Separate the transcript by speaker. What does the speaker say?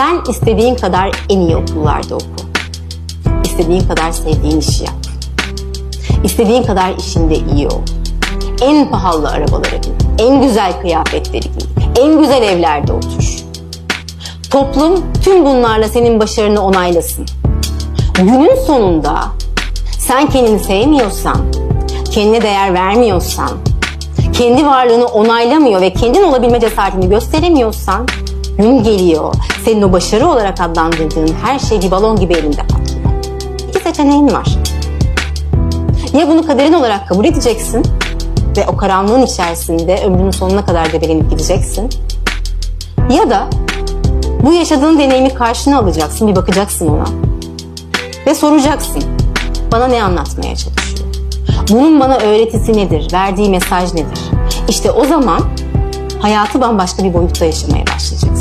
Speaker 1: Sen istediğin kadar en iyi okullarda oku. İstediğin kadar sevdiğin işi yap. İstediğin kadar işinde iyi ol. En pahalı arabalara bin. En güzel kıyafetleri giy. En güzel evlerde otur. Toplum tüm bunlarla senin başarını onaylasın. Günün sonunda sen kendini sevmiyorsan, kendine değer vermiyorsan, kendi varlığını onaylamıyor ve kendin olabilme cesaretini gösteremiyorsan gün geliyor. Senin o başarı olarak adlandırdığın her şey bir balon gibi elinde patlıyor. İki seçeneğin var. Ya bunu kaderin olarak kabul edeceksin ve o karanlığın içerisinde ömrünün sonuna kadar debelenip gideceksin. Ya da bu yaşadığın deneyimi karşına alacaksın, bir bakacaksın ona. Ve soracaksın, bana ne anlatmaya çalışıyor? Bunun bana öğretisi nedir, verdiği mesaj nedir? İşte o zaman hayatı bambaşka bir boyutta yaşamaya başlayacaksın.